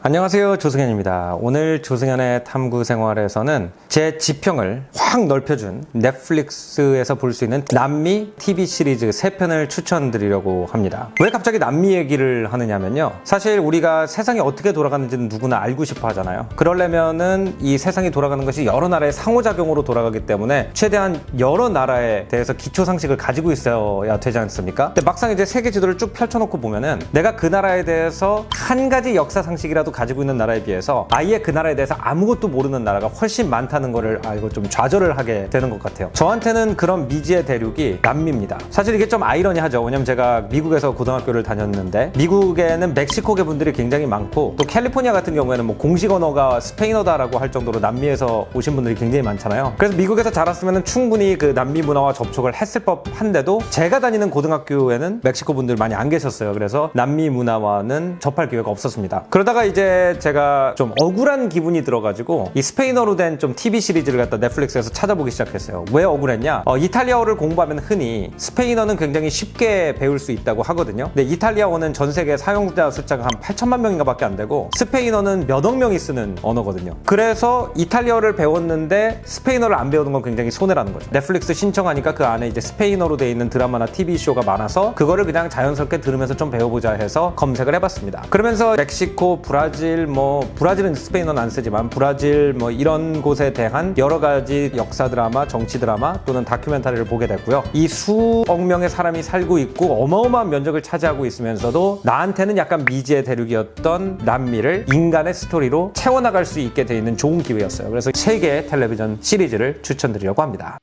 안녕하세요 조승현입니다. 오늘 조승현의 탐구 생활에서는 제 지평을 확 넓혀준 넷플릭스에서 볼 수 있는 남미 TV 시리즈 3편을 추천드리려고 합니다. 왜 갑자기 남미 얘기를 하느냐면요. 사실 우리가 세상이 어떻게 돌아가는지는 누구나 알고 싶어 하잖아요. 그러려면은 이 세상이 돌아가는 것이 여러 나라의 상호작용으로 돌아가기 때문에 최대한 여러 나라에 대해서 기초 상식을 가지고 있어야 되지 않습니까? 근데 막상 이제 세계 지도를 쭉 펼쳐놓고 보면은 내가 그 나라에 대해서 한 가지 역사 상식이라도 가지고 있는 나라에 비해서 아예 그 나라에 대해서 아무것도 모르는 나라가 훨씬 많다는 거를 알고 좀 좌절을 하게 되는 것 같아요. 저한테는 그런 미지의 대륙이 남미입니다. 사실 이게 좀 아이러니하죠. 왜냐면 제가 미국에서 고등학교를 다녔는데 미국에는 멕시코계 분들이 굉장히 많고 또 캘리포니아 같은 경우에는 뭐 공식 언어가 스페인어다라고 할 정도로 남미에서 오신 분들이 굉장히 많잖아요. 그래서 미국에서 자랐으면 충분히 그 남미 문화와 접촉을 했을 법한데도 제가 다니는 고등학교에는 멕시코 분들 많이 안 계셨어요. 그래서 남미 문화와는 접할 기회가 없었습니다. 그러다가 이제 제가 좀 억울한 기분이 들어가지고 이 스페인어로 된 좀 TV 시리즈를 갖다 넷플릭스에서 찾아보기 시작했어요. 왜 억울했냐? 어, 이탈리아어를 공부하면 흔히 스페인어는 굉장히 쉽게 배울 수 있다고 하거든요. 근데 이탈리아어는 전 세계 사용자 숫자가 한 8천만 명인가 밖에 안 되고 스페인어는 몇억 명이 쓰는 언어거든요. 그래서 이탈리아어를 배웠는데 스페인어를 안 배우는 건 굉장히 손해라는 거죠. 넷플릭스 신청하니까 그 안에 이제 스페인어로 돼 있는 드라마나 TV 쇼가 많아서 그거를 그냥 자연스럽게 들으면서 좀 배워보자 해서 검색을 해봤습니다. 그러면서 멕시코, 브라질, 뭐 브라질은 스페인어는 안 쓰지만 브라질 뭐 이런 곳에 대한 여러 가지 역사 드라마, 정치 드라마 또는 다큐멘터리를 보게 됐고요. 이 수억 명의 사람이 살고 있고 어마어마한 면적을 차지하고 있으면서도 나한테는 약간 미지의 대륙이었던 남미를 인간의 스토리로 채워나갈 수 있게 돼 있는 좋은 기회였어요. 그래서 세 개의 텔레비전 시리즈를 추천드리려고 합니다.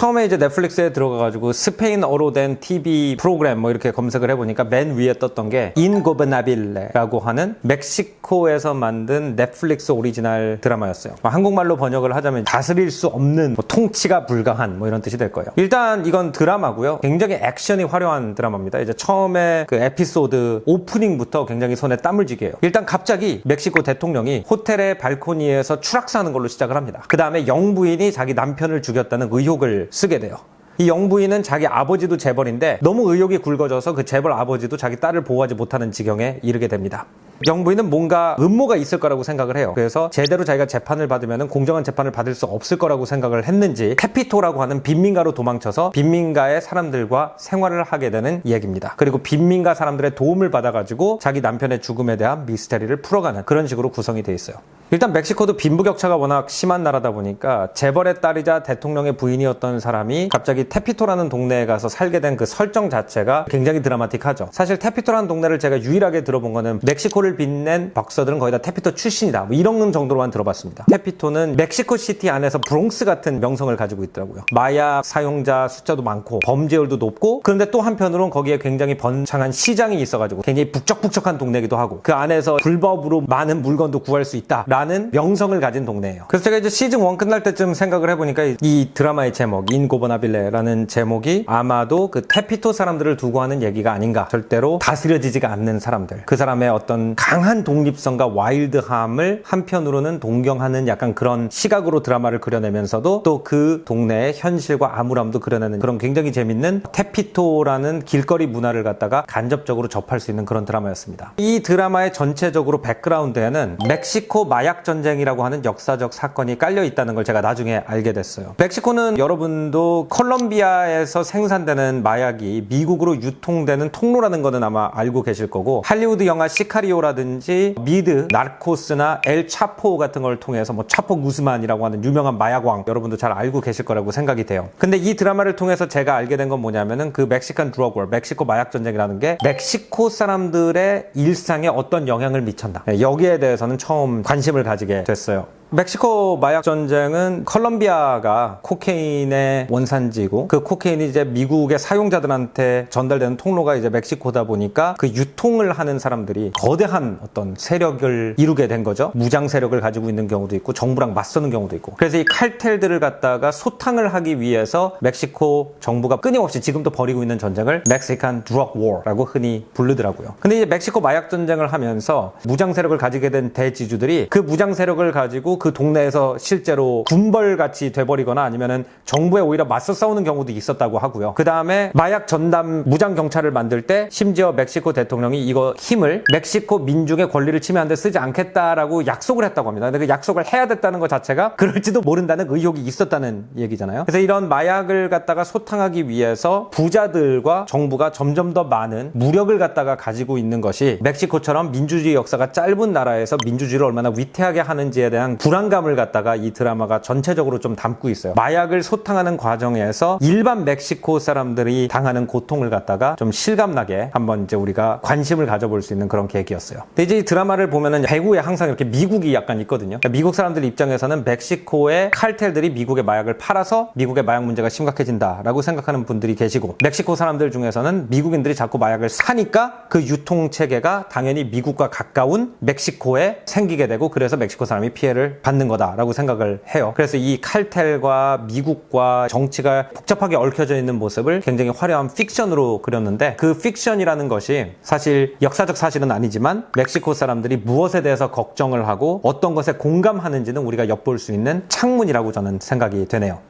처음에 이제 넷플릭스에 들어가가지고 스페인어로 된 TV 프로그램 뭐 이렇게 검색을 해보니까 맨 위에 떴던 게 인고베나빌레라고 하는 멕시코에서 만든 넷플릭스 오리지널 드라마였어요. 뭐 한국말로 번역을 하자면 다스릴 수 없는 뭐 통치가 불가한 뭐 이런 뜻이 될 거예요. 일단 이건 드라마고요. 굉장히 액션이 화려한 드라마입니다. 이제 처음에 그 에피소드 오프닝부터 굉장히 손에 땀을 쥐게 해요. 일단 갑자기 멕시코 대통령이 호텔의 발코니에서 추락사하는 걸로 시작을 합니다. 그 다음에 영부인이 자기 남편을 죽였다는 의혹을 쓰게 돼요. 이 영부인은 자기 아버지도 재벌인데 너무 의욕이 굵어져서 그 재벌 아버지도 자기 딸을 보호하지 못하는 지경에 이르게 됩니다. 영부인은 뭔가 음모가 있을 거라고 생각을 해요. 그래서 제대로 자기가 재판을 받으면 공정한 재판을 받을 수 없을 거라고 생각을 했는지 캐피토라고 하는 빈민가로 도망쳐서 빈민가의 사람들과 생활을 하게 되는 이야기입니다. 그리고 빈민가 사람들의 도움을 받아가지고 자기 남편의 죽음에 대한 미스테리를 풀어가는 그런 식으로 구성이 돼 있어요. 일단 멕시코도 빈부격차가 워낙 심한 나라다 보니까 재벌의 딸이자 대통령의 부인이었던 사람이 갑자기 테피토라는 동네에 가서 살게 된 그 설정 자체가 굉장히 드라마틱하죠. 사실 테피토라는 동네를 제가 유일하게 들어본 거는 멕시코를 빛낸 박사들은 거의 다 테피토 출신이다. 뭐 이런 정도로만 들어봤습니다. 테피토는 멕시코 시티 안에서 브롱스 같은 명성을 가지고 있더라고요. 마약 사용자 숫자도 많고 범죄율도 높고 그런데 또 한편으로는 거기에 굉장히 번창한 시장이 있어가지고 굉장히 북적북적한 동네기도 하고 그 안에서 불법으로 많은 물건도 구할 수 있다라는 명성을 가진 동네예요. 그래서 제가 이제 시즌 1 끝날 때쯤 생각을 해보니까 이 드라마의 제목 인고버나빌레라는 제목이 아마도 그 테피토 사람들을 두고 하는 얘기가 아닌가. 절대로 다스려지지가 않는 사람들. 그 사람의 어떤 강한 독립성과 와일드함을 한편으로는 동경하는 약간 그런 시각으로 드라마를 그려내면서도 또 그 동네의 현실과 암울함도 그려내는 그런 굉장히 재밌는 테피토라는 길거리 문화를 갖다가 간접적으로 접할 수 있는 그런 드라마였습니다. 이 드라마의 전체적으로 백그라운드에는 멕시코 마약 전쟁이라고 하는 역사적 사건이 깔려 있다는 걸 제가 나중에 알게 됐어요. 멕시코는 여러분도 콜롬비아에서 생산되는 마약이 미국으로 유통되는 통로라는 거는 아마 알고 계실 거고 할리우드 영화 시카리오라든지 미드, 나르코스나 엘 차포 같은 걸 통해서 뭐 차포 구스만이라고 하는 유명한 마약왕 여러분도 잘 알고 계실 거라고 생각이 돼요. 근데 이 드라마를 통해서 제가 알게 된 건 뭐냐면은 그 멕시칸 드러그 월, 멕시코 마약 전쟁이라는 게 멕시코 사람들의 일상에 어떤 영향을 미쳤나. 네, 여기에 대해서는 처음 관심을 가지게 됐어요. 멕시코 마약 전쟁은 컬럼비아가 코케인의 원산지고 그 코케인이 이제 미국의 사용자들한테 전달되는 통로가 이제 멕시코다 보니까 그 유통을 하는 사람들이 거대한 어떤 세력을 이루게 된 거죠. 무장 세력을 가지고 있는 경우도 있고 정부랑 맞서는 경우도 있고. 그래서 이 칼텔들을 갖다가 소탕을 하기 위해서 멕시코 정부가 끊임없이 지금도 벌이고 있는 전쟁을 멕시칸 드럭 워라고 흔히 부르더라고요. 근데 이제 멕시코 마약 전쟁을 하면서 무장 세력을 가지게 된 대지주들이 그 무장 세력을 가지고 그 동네에서 실제로 군벌같이 돼버리거나 아니면은 정부에 오히려 맞서 싸우는 경우도 있었다고 하고요. 그 다음에 마약 전담 무장 경찰을 만들 때 심지어 멕시코 대통령이 이거 힘을 멕시코 민중의 권리를 침해하는데 쓰지 않겠다라고 약속을 했다고 합니다. 근데 그 약속을 해야 됐다는 것 자체가 그럴지도 모른다는 의혹이 있었다는 얘기잖아요. 그래서 이런 마약을 갖다가 소탕하기 위해서 부자들과 정부가 점점 더 많은 무력을 갖다가 가지고 있는 것이 멕시코처럼 민주주의 역사가 짧은 나라에서 민주주의를 얼마나 위태하게 하는지에 대한 불안감을 갖다가 이 드라마가 전체적으로 좀 담고 있어요. 마약을 소탕하는 과정에서 일반 멕시코 사람들이 당하는 고통을 갖다가 좀 실감나게 한번 이제 우리가 관심을 가져볼 수 있는 그런 계기였어요. 근데 이제 이 드라마를 보면은 배구에 항상 이렇게 미국이 약간 있거든요. 그러니까 미국 사람들 입장에서는 멕시코의 칼텔들이 미국의 마약을 팔아서 미국의 마약 문제가 심각해진다라고 생각하는 분들이 계시고 멕시코 사람들 중에서는 미국인들이 자꾸 마약을 사니까 그 유통 체계가 당연히 미국과 가까운 멕시코에 생기게 되고 그래서 멕시코 사람이 피해를 받는 거다라고 생각을 해요. 그래서 이 칼텔과 미국과 정치가 복잡하게 얽혀져 있는 모습을 굉장히 화려한 픽션으로 그렸는데 그 픽션이라는 것이 사실 역사적 사실은 아니지만 멕시코 사람들이 무엇에 대해서 걱정을 하고 어떤 것에 공감하는지는 우리가 엿볼 수 있는 창문이라고 저는 생각이 되네요.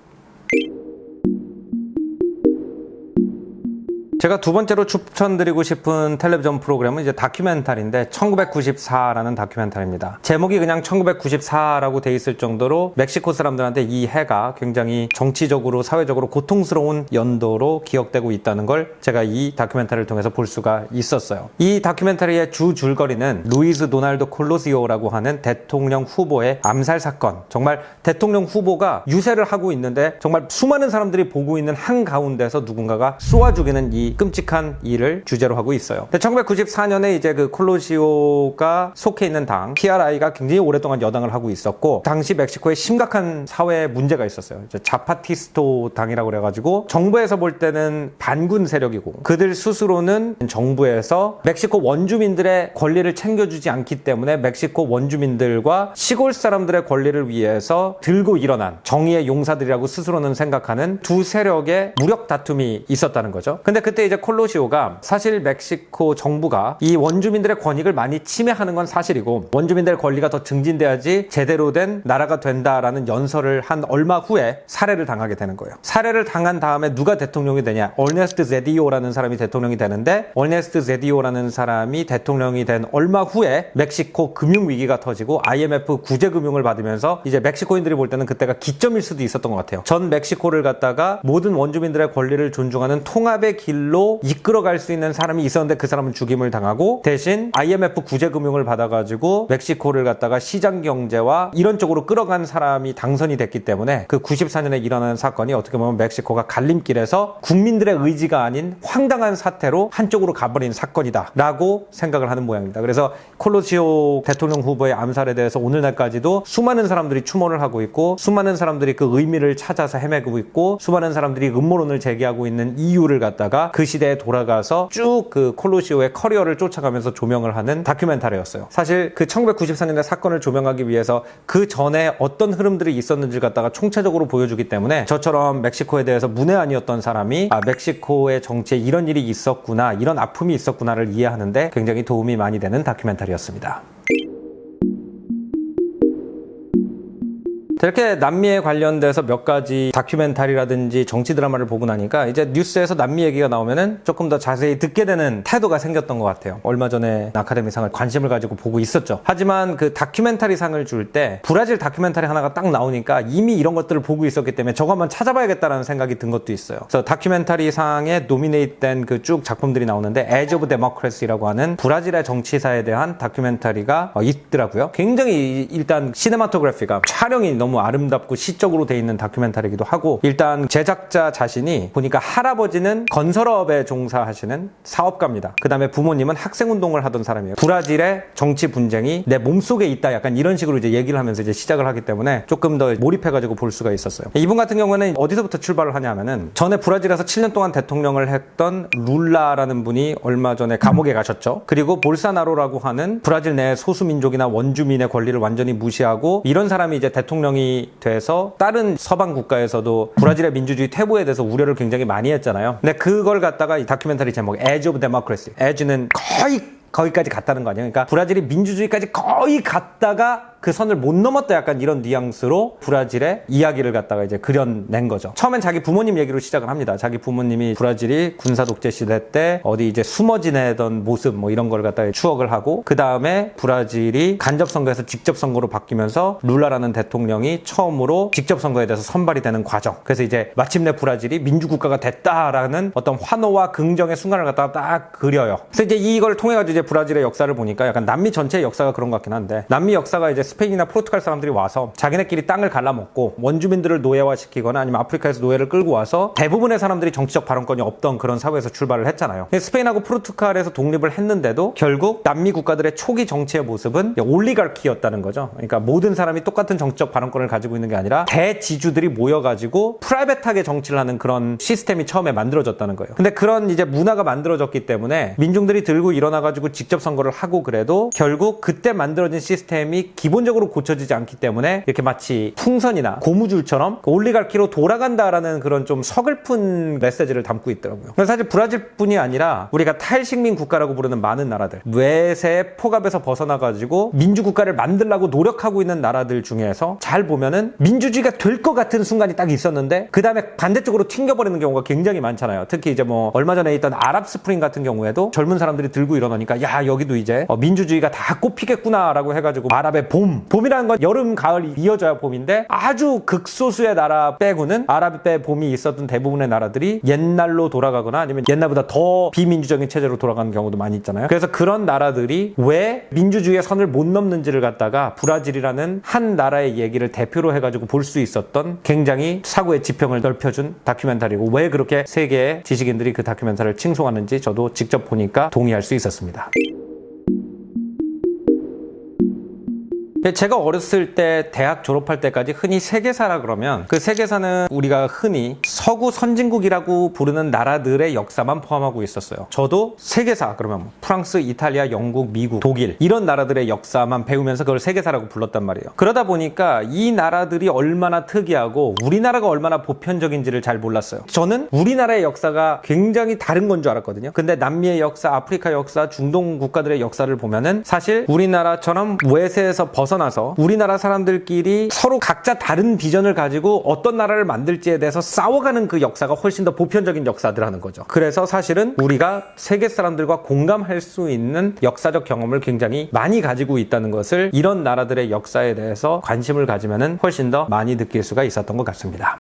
제가 두 번째로 추천드리고 싶은 텔레비전 프로그램은 이제 다큐멘터리인데 1994라는 다큐멘터리입니다. 제목이 그냥 1994라고 돼 있을 정도로 멕시코 사람들한테 이 해가 굉장히 정치적으로 사회적으로 고통스러운 연도로 기억되고 있다는 걸 제가 이 다큐멘터리를 통해서 볼 수가 있었어요. 이 다큐멘터리의 주 줄거리는 루이스 도날드 콜로시오라고 하는 대통령 후보의 암살 사건. 정말 대통령 후보가 유세를 하고 있는데 정말 수많은 사람들이 보고 있는 한 가운데서 누군가가 쏘아 죽이는 이 끔찍한 일을 주제로 하고 있어요. 1994년에 이제 그 콜로시오가 속해 있는 당 PRI가 굉장히 오랫동안 여당을 하고 있었고 당시 멕시코에 심각한 사회 문제가 있었어요. 자파티스토 당이라고 그래가지고 정부에서 볼 때는 반군 세력이고 그들 스스로는 정부에서 멕시코 원주민들의 권리를 챙겨주지 않기 때문에 멕시코 원주민들과 시골 사람들의 권리를 위해서 들고 일어난 정의의 용사들이라고 스스로는 생각하는 두 세력의 무력 다툼이 있었다는 거죠. 근데 그때 이제 콜로시오가 사실 멕시코 정부가 이 원주민들의 권익을 많이 침해하는 건 사실이고 원주민들의 권리가 더 증진돼야지 제대로 된 나라가 된다라는 연설을 한 얼마 후에 살해를 당하게 되는 거예요. 살해를 당한 다음에 누가 대통령이 되냐? 얼네스트 제디오라는 사람이 대통령이 되는데 얼네스트 제디오라는 사람이 대통령이 된 얼마 후에 멕시코 금융 위기가 터지고 IMF 구제 금융을 받으면서 이제 멕시코인들이 볼 때는 그때가 기점일 수도 있었던 것 같아요. 전 멕시코를 갖다가 모든 원주민들의 권리를 존중하는 통합의 길로 이끌어갈 수 있는 사람이 있었는데 그 사람은 죽임을 당하고 대신 IMF 구제 금융을 받아가지고 멕시코를 갖다가 시장 경제와 이런 쪽으로 끌어간 사람이 당선이 됐기 때문에 그 94년에 일어나는 사건이 어떻게 보면 멕시코가 갈림길에서 국민들의 의지가 아닌 황당한 사태로 한쪽으로 가버린 사건이다라고 생각을 하는 모양입니다. 그래서 콜로시오 대통령 후보의 암살에 대해서 오늘날까지도 수많은 사람들이 추모를 하고 있고 수많은 사람들이 그 의미를 찾아서 헤매고 있고 수많은 사람들이 음모론을 제기하고 있는 이유를 갖다가 그 시대에 돌아가서 쭉 그 콜로시오의 커리어를 쫓아가면서 조명을 하는 다큐멘터리였어요. 사실 그 1994년의 사건을 조명하기 위해서 그 전에 어떤 흐름들이 있었는지를 갖다가 총체적으로 보여주기 때문에 저처럼 멕시코에 대해서 문외한이었던 사람이 아, 멕시코의 정치에 이런 일이 있었구나, 이런 아픔이 있었구나를 이해하는데 굉장히 도움이 많이 되는 다큐멘터리였습니다. 이렇게 남미에 관련돼서 몇 가지 다큐멘터리라든지 정치 드라마를 보고 나니까 이제 뉴스에서 남미 얘기가 나오면은 조금 더 자세히 듣게 되는 태도가 생겼던 것 같아요. 얼마 전에 아카데미상을 관심을 가지고 보고 있었죠. 하지만 그 다큐멘터리 상을 줄 때 브라질 다큐멘터리 하나가 딱 나오니까 이미 이런 것들을 보고 있었기 때문에 저거 한번 찾아봐야겠다라는 생각이 든 것도 있어요. 그래서 다큐멘터리 상에 노미네이트된 그 쭉 작품들이 나오는데 Edge of Democracy라고 하는 브라질의 정치사에 대한 다큐멘터리가 어, 있더라고요. 굉장히 일단 시네마토그래피가 촬영이 너무 아름답고 시적으로 돼 있는 다큐멘터리이기도 하고 일단 제작자 자신이 보니까 할아버지는 건설업에 종사하시는 사업가입니다. 그 다음에 부모님은 학생운동을 하던 사람이에요. 브라질의 정치 분쟁이 내 몸속에 있다 약간 이런 식으로 이제 얘기를 하면서 이제 시작을 하기 때문에 조금 더 몰입해가지고 볼 수가 있었어요. 이분 같은 경우는 어디서부터 출발을 하냐면은 전에 브라질에서 7년 동안 대통령을 했던 룰라라는 분이 얼마 전에 감옥에 가셨죠. 그리고 볼사나로라고 하는 브라질 내 소수민족이나 원주민의 권리를 완전히 무시하고 이런 사람이 이제 대통령이 돼서 다른 서방 국가에서도 브라질의 민주주의 퇴보에 대해서 우려를 굉장히 많이 했잖아요. 근데 그걸 갖다가 이 다큐멘터리 제목 Edge of Democracy. Edge는 거의 거기까지 갔다는 거 아니에요? 그러니까 브라질이 민주주의까지 거의 갔다가 그 선을 못 넘었다 약간 이런 뉘앙스로 브라질의 이야기를 갖다가 이제 그려낸 거죠. 처음엔 자기 부모님 얘기로 시작을 합니다. 자기 부모님이 브라질이 군사 독재 시대 때 어디 이제 숨어 지내던 모습 뭐 이런 걸 갖다가 추억을 하고 그 다음에 브라질이 간접 선거에서 직접 선거로 바뀌면서 룰라라는 대통령이 처음으로 직접 선거에 대해서 선발이 되는 과정. 그래서 이제 마침내 브라질이 민주국가가 됐다라는 어떤 환호와 긍정의 순간을 갖다가 딱 그려요. 그래서 이제 이걸 통해 가지고 이제 브라질의 역사를 보니까 약간 남미 전체의 역사가 그런 것 같긴 한데 남미 역사가 이제 스페인이나 포르투갈 사람들이 와서 자기네끼리 땅을 갈라먹고 원주민들을 노예화시키거나 아니면 아프리카에서 노예를 끌고 와서 대부분의 사람들이 정치적 발언권이 없던 그런 사회에서 출발을 했잖아요. 스페인하고 포르투갈에서 독립을 했는데도 결국 남미 국가들의 초기 정치의 모습은 올리가키였다는 거죠. 그러니까 모든 사람이 똑같은 정치적 발언권을 가지고 있는 게 아니라 대지주들이 모여가지고 프라이빗하게 정치를 하는 그런 시스템이 처음에 만들어졌다는 거예요. 근데 그런 이제 문화가 만들어졌기 때문에 민중들이 들고 일어나가지고 직접 선거를 하고 그래도 결국 그때 만들어진 시스템이 기본 적으로 고쳐지지 않기 때문에 이렇게 마치 풍선이나 고무줄처럼 올리가키로 돌아간다라는 그런 좀 서글픈 메시지를 담고 있더라고요. 사실 브라질뿐이 아니라 우리가 탈식민 국가라고 부르는 많은 나라들 외세의 포갑에서 벗어나가지고 민주 국가를 만들려고 노력하고 있는 나라들 중에서 잘 보면은 민주주의가 될 것 같은 순간이 딱 있었는데 그 다음에 반대쪽으로 튕겨버리는 경우가 굉장히 많잖아요. 특히 이제 뭐 얼마 전에 있던 아랍 스프링 같은 경우에도 젊은 사람들이 들고 일어나니까 야 여기도 이제 어, 민주주의가 다 꽃피겠구나라고 해가지고 아랍의 봄 봄이라는 건 여름 가을이 이어져야 봄인데 아주 극소수의 나라 빼고는 아랍의 봄이 있었던 대부분의 나라들이 옛날로 돌아가거나 아니면 옛날보다 더 비민주적인 체제로 돌아가는 경우도 많이 있잖아요. 그래서 그런 나라들이 왜 민주주의의 선을 못 넘는지를 갖다가 브라질이라는 한 나라의 얘기를 대표로 해가지고 볼 수 있었던 굉장히 사고의 지평을 넓혀준 다큐멘터리고 왜 그렇게 세계의 지식인들이 그 다큐멘터리를 칭송하는지 저도 직접 보니까 동의할 수 있었습니다. 제가 어렸을 때 대학 졸업할 때까지 흔히 세계사라 그러면 그 세계사는 우리가 흔히 서구 선진국이라고 부르는 나라들의 역사만 포함하고 있었어요. 저도 세계사 그러면 뭐 프랑스, 이탈리아, 영국, 미국, 독일 이런 나라들의 역사만 배우면서 그걸 세계사라고 불렀단 말이에요. 그러다 보니까 이 나라들이 얼마나 특이하고 우리나라가 얼마나 보편적인지를 잘 몰랐어요. 저는 우리나라의 역사가 굉장히 다른 건 줄 알았거든요. 근데 남미의 역사, 아프리카 역사, 중동 국가들의 역사를 보면은 사실 우리나라처럼 외세에서 벗 어나서 우리나라 사람들끼리 서로 각자 다른 비전을 가지고 어떤 나라를 만들지에 대해서 싸워가는 그 역사가 훨씬 더 보편적인 역사들하는 거죠. 그래서 사실은 우리가 세계 사람들과 공감할 수 있는 역사적 경험을 굉장히 많이 가지고 있다는 것을 이런 나라들의 역사에 대해서 관심을 가지면은 훨씬 더 많이 느낄 수가 있었던 것 같습니다.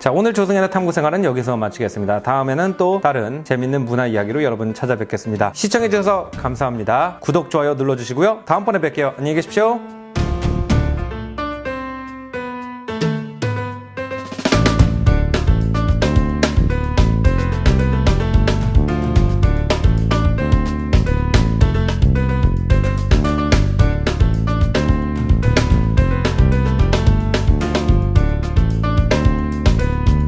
자, 오늘 조승현의 탐구 생활은 여기서 마치겠습니다. 다음에는 또 다른 재밌는 문화 이야기로 여러분 찾아뵙겠습니다. 시청해주셔서 감사합니다. 구독, 좋아요 눌러주시고요. 다음번에 뵐게요. 안녕히 계십시오.